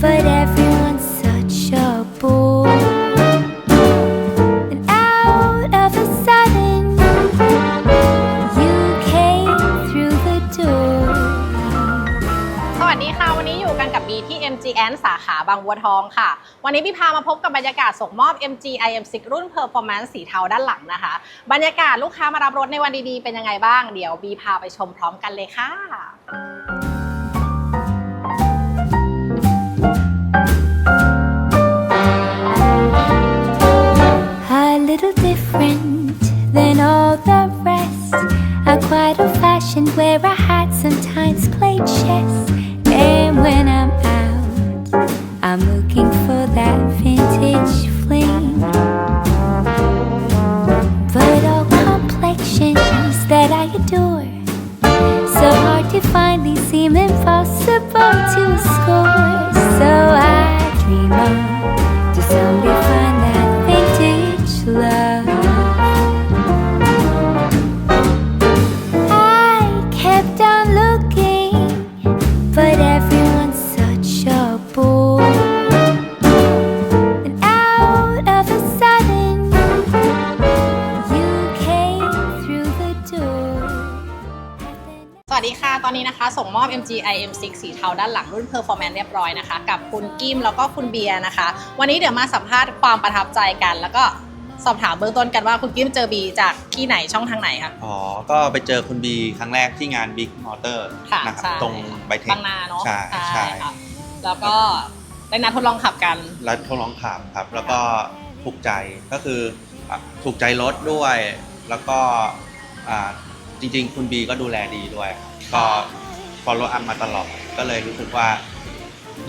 but everyone's such a bore. And out of a sudden, you came through the door. สวัสดีค่ะ วันนี้อยู่กันกับบีที่ MGN สาขาบางบัวทองค่ะ วันนี้บีพามาพบกับบรรยากาศส่งมอบ MG IM6 รุ่น Performance สีเทาด้านหลังนะคะ บรรยากาศลูกค้ามารับรถในวันดีๆ เป็นยังไงบ้าง เดี๋ยวบีพาไปชมพร้อมกันเลยค่ะ fashioned where I had sometimes played chess. And when I'm out, I'm looking for that vintage fling. But all complexions that I adore. So hard to find, these seem impossible to score. So I วัสดีค่ะ ตอนนี้นะคะ ส่งมอบ MG IM6 สีเทาด้านหลังรุ่น Performance เรียบร้อยนะคะ กับคุณกิมแล้วก็คุณเบียร์นะคะ วันนี้เดี๋ยวมาสัมภาษณ์ความประทับใจกัน แล้วก็สอบถามเบื้องต้นกันว่าคุณกิมเจอบีจากที่ไหนช่องทางไหนคะ อ๋อ ก็ไปเจอคุณบีครั้งแรกที่งาน Big Motor ค่ะนะครับ ใช่ตรงไบเทคบางนาเนาะใช่ใช่ค่ะแล้วก็ได้นัดทดลองขับกัน แล้วทดลองขับครับ แล้วก็ถูกใจก็คืออะถูกใจรถด้วย แล้วก็อ่า จริง ๆ คุณบีก็ดูแลดีด้วยครับก็ฟอลโล่อัพมาตลอด ก็เลยรู้สึกว่า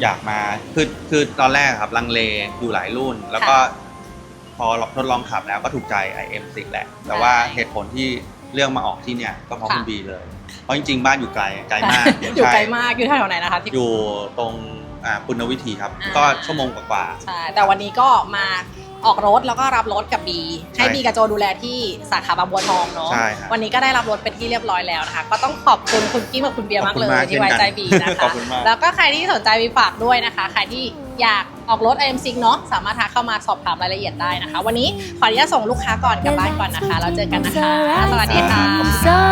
อยากมา คือคือตอนแรกครับลังเลอยู่หลายรุ่น แล้วก็พอทดลองขับแล้วก็ถูกใจ IM6 แหละ แต่ว่าใช่เหตุผลที่เลือกมาออกที่เนี่ยก็เพราะค่ะคุณบีเลย เพราะจริง ๆ บ้านอยู่ไกลไกลมากอยู่ไกลมากอยู่แถวๆไหนนะคะที่อยู่ตรงอ่าปุณณวิธีครับอ่าก็ชั่วโมงกว่าใช่แต่วันนี้ก็มา ออกรถแล้วก็รับรถกับบีให้ใช่บีกับโจดูแลที่สาขาบางบัวทองเนาะใช่ครับวันนี้ก็ได้รับรถเป็นที่เรียบร้อยแล้วนะคะ ก็ต้องขอบคุณคุณกิ้มกับคุณเบียร์มากขอบเลคุณมายกที่ไว้เช่นกันใจบีนะขอคะบคุณมาก แล้วก็ใครที่สนใจบีฝากด้วยนะคะ ใครที่อยากออกรถ IM6 เนาะสามารถทักเข้ามาสอบถามรายละเอียดได้นะคะ วันนี้ขออนุญาตส่งลูกค้าก่อนกลับบ้านก่อนนะคะแล้วเจอกันนะคะ สวัสดีค่ะ You